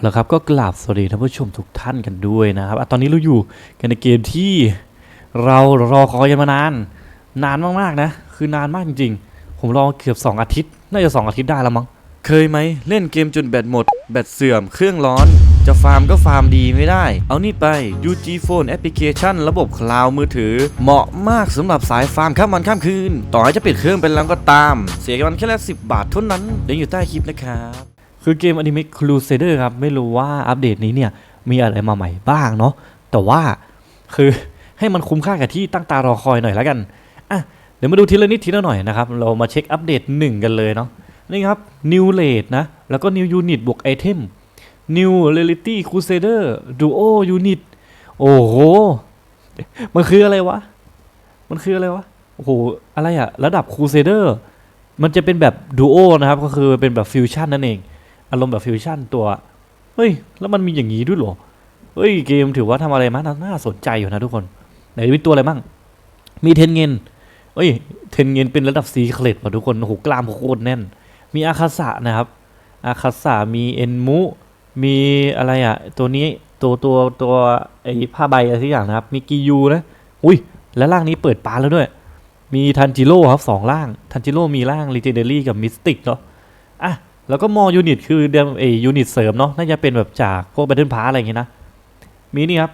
เอาละครับก็กราบสวัสดีท่านผู้ชมทุกท่านกันด้วยนะครับอตอนนี้เราอยู่กันในเกมที่เรารอคอยกันมานาน นานมากๆนะ คือนานมากจริงๆ ผมรอเกือบ 2 อาทิตย์ น่าจะ 2 อาทิตย์ได้แล้วมั้ง เคยไหมเล่นเกมจนแบตหมด แบตเสื่อม เครื่องร้อน จะฟาร์มก็ฟาร์มดีไม่ได้ เอานี่ไป UG Phone Application ระบบคลาวด์มือถือ เหมาะมากสำหรับสายฟาร์มข้ามวันข้ามคืน ต่อให้จะปิดเครื่องเป็นแล้วก็ตาม เสียกันแค่ละสิบาทเท่านั้นเดี๋ยวอยู่ใต้คลิปนะครับ คือเกม Anime Crusader ครับ ไม่รู้ว่าอัปเดตนี้เนี่ย มีอะไรมาใหม่บ้างเนาะแต่ว่าคือให้มันคุ้มค่ากับที่ตั้งตารอคอยหน่อยแล้วกันอะเดี๋ยวมาดูทีละนิดทีละหน่อยนะครับ เรามาเช็คอัปเดต 1 กันเลยเนาะนี่ครับ New Rate นะ แล้วก็ New Unit บวก Item New Reality Crusader Duo Unit โอ้โห มันคืออะไรวะ มันคืออะไรวะ โอ้โห อะไรอะระดับ Crusader มันจะเป็นแบบดูโอนะครับ ก็คือเป็นแบบฟิวชั่นนั่นเอง อารมณ์แบบฟิวชั่นตัว เฮ้ย แล้วมันมีอย่างนี้ด้วยหรอ เฮ้ย เกมถือว่าทำอะไรมาน่าน่าสนใจอยู่นะทุกคน ไหนมีตัวอะไรบ้าง มีเทนเงินเฮ้ย เทนเงินเป็นระดับซีเคลตว่ะทุกคน โอ้โห กล้ามโคตรแน่น มีอาคาสะนะครับ อาคาสะมีเอ็นมุ มีอะไรอะ ตัวนี้ ตัวตัวตัวไอ้ผ้าใบอะไรทุกอย่างนะครับ มีกิยูนะ อุ้ย แล้วร่างนี้เปิดปาแล้วด้วย มีทันจิโร่ครับสองร่าง ทันจิโร่มีร่าง l ีเจเดอรี่กับมิสติกเนาะ อะ แล้วก็มอยูนิตคือเดิมเอยูนิตเสริมเนาะน่าจะเป็นแบบจากพวก b บ t เทิลพาอะไรอย่างเงี้ยนะ มีนี่ครับ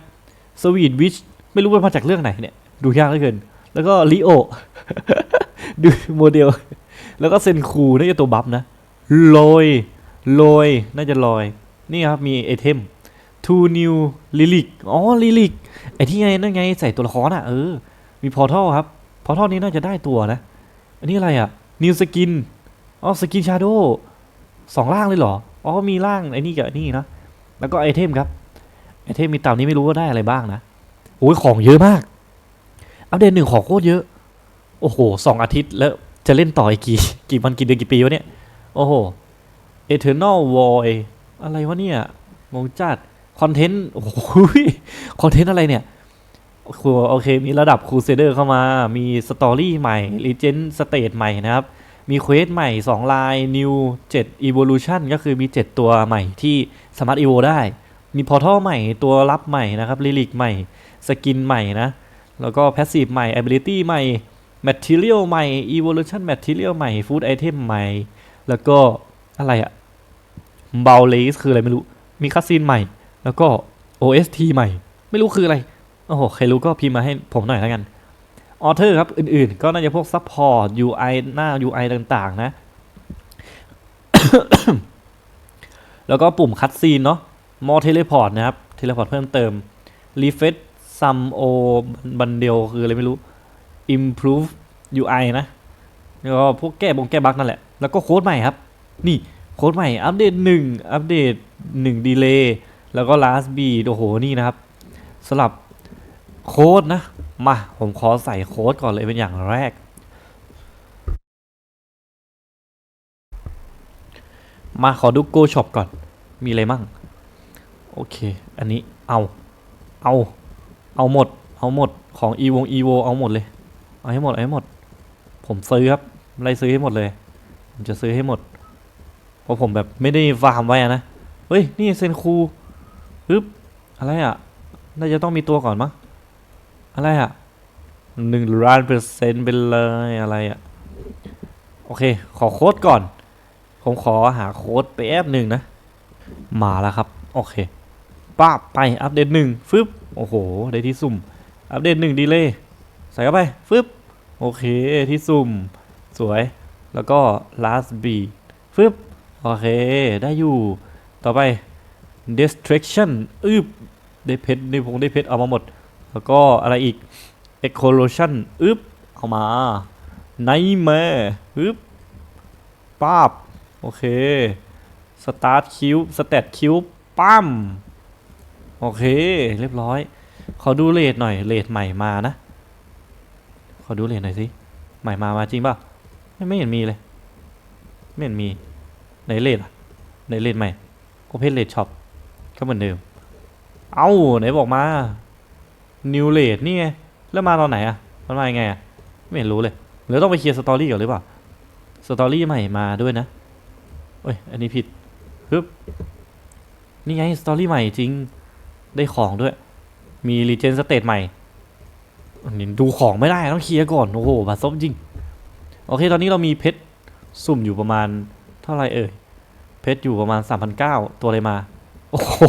สวีทวิชไม่รู้ว่ามาจากเรื่องไหนเนี่ย ดูยากเหลือเกิน แล้วก็ลิโอดูโมเดล แล้วก็เซนคูน่าจะตัวบัฟนะลอยลอยน่าจะลอย นี่ครับ มีไอเทม two new lilic อ๋อ lilic ไอที่ไงนั่นไงใส่ตัวละครอะเออ มีพอทัลครับ พอทัลนี้น่าจะได้ตัวนะ อันนี้อะไรอะ new skin อ๋อสกินชาโด สองล่างเลยเหรอ อ๋อ มีล่างไอ้นี่กับไอ้นี่นะ แล้วก็ไอเทมครับ ไอเทมมีต่านี้ไม่รู้ว่าได้อะไรบ้างนะโอ้ยของเยอะมาก อัปเดตหนึ่งของโคตรเยอะ โอ้โหสองอาทิตย์แล้วจะเล่นต่ออีกกี่กี่วันกี่เดือนกี่ปีวะเนี่ย โอ้โห Eternal Void อะไรวะเนี่ยงงจัดคอนเทนต์ โอ้โหคอนเทนต์อะไรเนี่ยคือโอเค มีระดับ Crusader เข้ามา มีสตอรี่ใหม่ Legend Stage ใหม่นะครับ มีเควสใหม่ 2 ลาย New 7 Evolution ก็คือมี 7 ตัวใหม่ที่สามารถ Evo ได้ มีพอทัลใหม่ตัวรับใหม่นะครับลิลิกใหม่ สกินใหม่นะ แล้วก็ Passive ใหม่ Ability ใหม่ Material ใหม่ Evolution Material ใหม่ Food Item ใหม่ แล้วก็อะไรอะเบลเลสคืออะไรไม่รู้ มีคัสซีนใหม่ แล้วก็ OST ใหม่ ไม่รู้คืออะไร โอ้โห ใครรู้ก็พิมพ์มาให้ผมหน่อยแล้วกัน ออเทอร์ครับ อื่นๆ ก็น่าจะพวกซัพพอร์ต UI หน้า UI ต่างๆ นะ แล้วก็ปุ่มคัดซีนเนาะมอเทเลพอร์ตนะครับเทเลพอร์ตเพิ่มเติมรีเฟซซัมโอบันเดลคืออะไรไม่รู้ improve UI นะแล้วก็พวกแก้บงแก้บั๊กนั่นแหละ แล้วก็โค้ดใหม่ครับ นี่โค้ดใหม่ อัปเดตหนึ่งอัปเดตหนึ่งดีเลยแล้วก็ last beat โอ้โห นี่นะครับสลับ โค้ดนะ มา ผมขอใส่โค้ดก่อนเลยเป็นอย่างแรก มาขอดู Go Shop ก่อน มีอะไรมั่ง โอเค อันนี้เอา เอา เอาหมด เอาหมด ของ e วง e v o เอาหมดเลย เอาให้หมด เอาให้หมด ผมซื้อครับไล่ซื้อให้หมดเลย ผมจะซื้อให้หมด เพราะผมแบบไม่ได้ฟาร์มไว้นะ เฮ้ย นี่เซนคูปึ๊บอะไรอะ น่าจะต้องมีตัวก่อนมั้ง อะไรอะหนึ่งล้านเปอร์เซ็นต์ไปเลยอะไรอะโอเค ขอโค้ดก่อน ผมขอหาโค้ดไปแอบหนึ่งนะ มาแล้วครับ โอเคป้าไปอัปเดตหนึ่งฟึบโอ้โห ได้ที่สุ่ม อัปเดตหนึ่งดีเลยใส่เข้าไปฟึบโอเคที่สุ่ม สวยแล้วก็ last beat ฟึบโอเค ได้อยู่ ต่อไป destruction อึบได้เพชรได้พงได้เพชรเอามาหมด แล้วก็อะไรอีก ecolotion อึบเอามา nightmare อึบป้าบ โอเค start cube stat cube ปั้ม โอเค เรียบร้อย ขอดูเลทหน่อย เลทใหม่มานะ ขอดูเลทหน่อยสิ ใหม่มา มาจริงป่ะ ไม่เห็นมีเลย ไม่เห็นมีไหนเลทอะไหนเลทใหม่ Open Rate Shop ก็เหมือนเดิม เอ้า ไหนบอกมา New Rate นี่ไงแล้วมาตอนไหนอะมันมายังไงอะไม่เห็นรู้เลยหรือต้องไปเคลียร์สตอรี่ก่อนหรือเปล่าสตอรี่ใหม่มาด้วยนะเอ้ยอันนี้ผิดปึ๊บนี่ไงสตอรี่ใหม่จริงได้ของด้วย มีรีเจนสเตตใหม่นนี้ดูของไม่ได้ต้องเคลียร์ก่อนโอ้โหบาดซบจริงโอเคตอนนี้เรามีเพชรสุ่มอยู่ประมาณเท่าไรเอ่ยเพชรอยู่ประมาณ3,900ตัวอะไรมา โอ้โห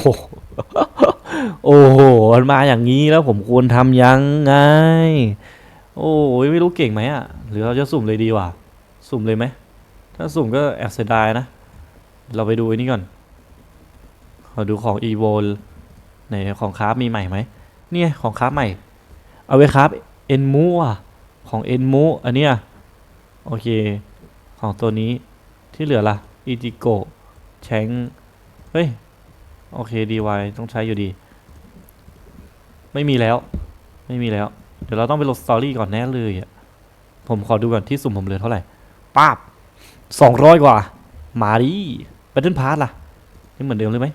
โอ้โหมันมาอย่างนี้แล้วผมควรทำยังไง โอ้ยไม่รู้เก่งไหมอะ หรือเราจะสุ่มเลยดีวะสุ่มเลยไหม ถ้าสุ่มก็แอบเสียดายนะ เราไปดูอ้นี่ก่อน ขอดูของ e v o l ไหนของคราฟมีใหม่ไหม เนี่ยของคราฟใหม่ เอาไว้ครับเอ็นมูอะ ของเอ็นมูอันเนี้ยโอเค ของตัวนี้ที่เหลือล่ะอิจิโกแชงเฮ้ย โอเคดีวต้องใช้อยู่ดี ไม่มีแล้ว ไม่มีแล้ว เดี๋ยวเราต้องไปลดสตอรี่ก่อนแน่เลยอะผมขอดูก่อนที่สุ่มผมเหลือเท่าไหร่ป้าบสองร้อยกว่า มาดิแบทเทิลพาร์ล่ะนี่เหมือนเดิมเลยไหม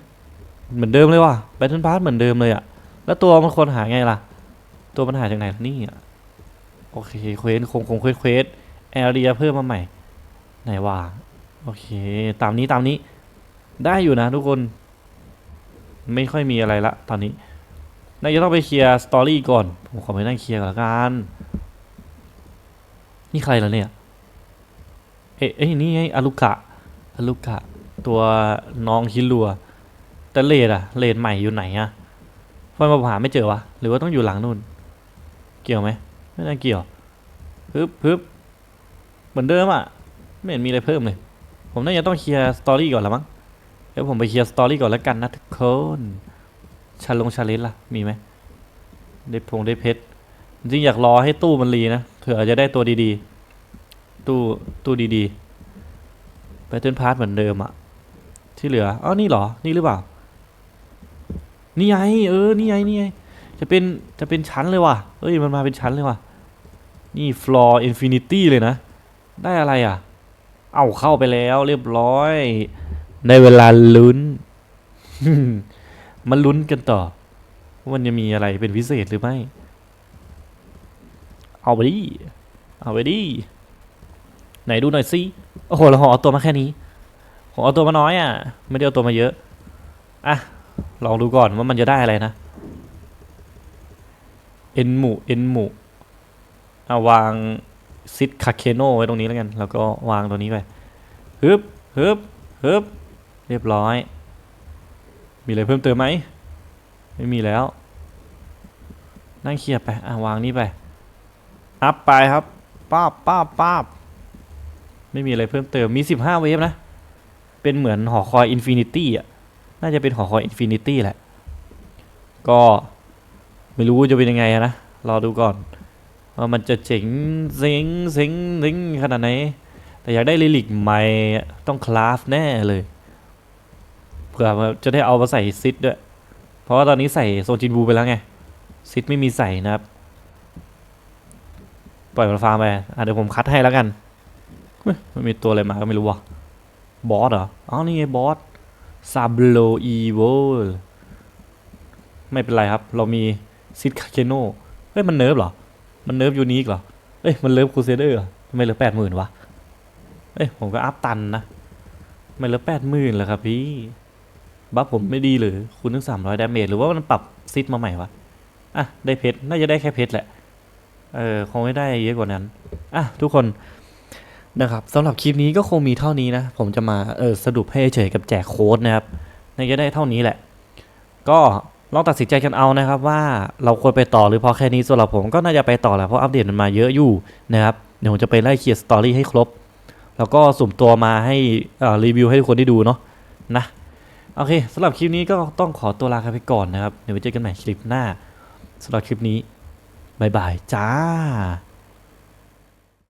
เหมือนเดิมเลยว่ะแบทเทิลพาร์เหมือนเดิมเลยอะ แล้วตัวมันควรหาไงล่ะ ตัวมันหาจากไหนนี่อะโอเคเควสคงคงเควสเควสแอเรียเพิ่มมาใหม่ ไหนว่าโอเค ตามนี้ตามนี้ ได้อยู่นะทุกคน ไม่ค่อยมีอะไรละตอนนี้ น่าจะต้องไปเคลียร์สตอรี่ก่อน ผมขอไปนั่งเคลียร์ก่อนละกัน นี่ใครล่ะเนี่ย เอ๊ะเอ้ยนี่ไงอารุกะอารุกะ ตัวน้องฮิลัว แต่เลดอะเลดใหม่อยู่ไหนอะทำไมมาหาไม่เจอวะ หรือว่าต้องอยู่หลังนู่น เกี่ยวไหม ไม่น่าเกี่ยวฮึบฮึบเหมือนเดิมอะไม่เห็นมีอะไรเพิ่มเลย ผมน่าจะต้องเคลียร์สตอรี่ก่อนละมั้ง เดี๋ยวผมไปเคลียร์สตอรี่ก่อนแล้วกันนะทุกคน ชาลงชาลนจ์ล่ะ มีไหมได้พงได้เพชร จริงอยากรอให้ตู้มันรีนะ เผื่อจะได้ตัวดีๆ ตู้ตู้ดีๆ ไปเทิร์นพาร์ทเหมือนเดิมอะที่เหลืออ๋อนี่เหรอ นี่หรือเปล่า นี่ไงเออ นี่ไงนี่ไงจะเป็นจะเป็นชั้นเลยว่ะเฮ้ยมันมาเป็นชั้นเลยว่ะ นี่ floor infinity เลยนะ ได้อะไรอะ เอาเข้าไปแล้วเรียบร้อยได้เวลาลุ้น มาลุ้นกันต่อว่ามันจะมีอะไรเป็นพิเศษหรือไม่ เอาไปดิ เอาไปดิ ไหนดูหน่อยสิ โอ้โห เราเอาตัวมาแค่นี้ผมเอาตัวมาน้อยอะ ไม่ได้เอาตัวมาเยอะ อะ ลองดูก่อนว่ามันจะได้อะไรนะ เอ็นหมูเอ็นหมูเอาวางซิดคาเคโนไว้ตรงนี้แล้วกัน แล้วก็วางตัวนี้ไปฮึบฮึบฮึบเรียบร้อย มีอะไรเพิ่มเติมไหม ไม่มีแล้ว นั่งเคลียร์ไป อะ วางนี่ไป อัพไปครับป้าบป้าบป้าบไม่มีอะไรเพิ่มเติม มี 15 เวฟนะ เป็นเหมือนหอคอยอินฟินิตี้อะ น่าจะเป็นหอคอยอินฟินิตี้แหละ ก็ไม่รู้จะเป็นยังไงอะนะ รอดูก่อนว่ามันจะเจ๋งเซ็งเซ็งเซ็งขนาดไหน แต่อยากได้ลิลิกใหม่อะต้องคลาฟแน่เลย เผื่อจะได้เอามาใส่ซิดด้วย เพราะว่าตอนนี้ใส่โซจินบูไปแล้วไง ซิดไม่มีใส่นะครับ ปล่อยมันฟาร์มไปอะเดี๋ยวผมคัดให้แล้วกันมันมีตัวอะไรมาก็ไม่รู้ว่ะบอสเหรออ๋อนี่ไงบอสซาบโลอีโวไม่เป็นไรครับ เรามีซิดคาเคโนเฮ้ยมันเนิร์ฟเหรอ มันเนิร์ฟยูนิคเหรอเอ้ยมันเลิฟคูเซเดอร์ทำไมเหลือแปดหมื่นวะ เอ้ยผมก็อัพตันนะ ไม่เหลือแปดหมื่นเหรอครับพี่ บัฟผมไม่ดีหรือคุณถึงสามร้อยดาเมจหรือว่ามันปรับซิดมาใหม่วะอะได้เพชรน่าจะได้แค่เพชรแหละเออคงไม่ได้เยอะกว่านั้นอะทุกคนนะครับสำหรับคลิปนี้ก็คงมีเท่านี้นะ ผมจะมาเออสรุปให้เฉยกับแจกโค้ดนะครับน่าจะได้เท่านี้แหละ ก็ลองตัดสินใจกันเอานะครับว่าเราควรไปต่อหรือพอแค่นี้สำหรับผมก็น่าจะไปต่อแหละเพราะอัปเดตมันมาเยอะอยู่นะครับเดี๋ยวผมจะไปไล่เคลียร์สตอรี่ให้ครบ แล้วก็สุ่มตัวมาให้อ่อรีวิวให้ทุกคนได้ดูเนาะนะ โอเคสำหรับคลิปนี้ก็ต้องขอตัวลาไปก่อนนะครับ เดี๋ยวไปเจอกันใหม่คลิปหน้าสำหรับคลิปนี้บายบายจ้า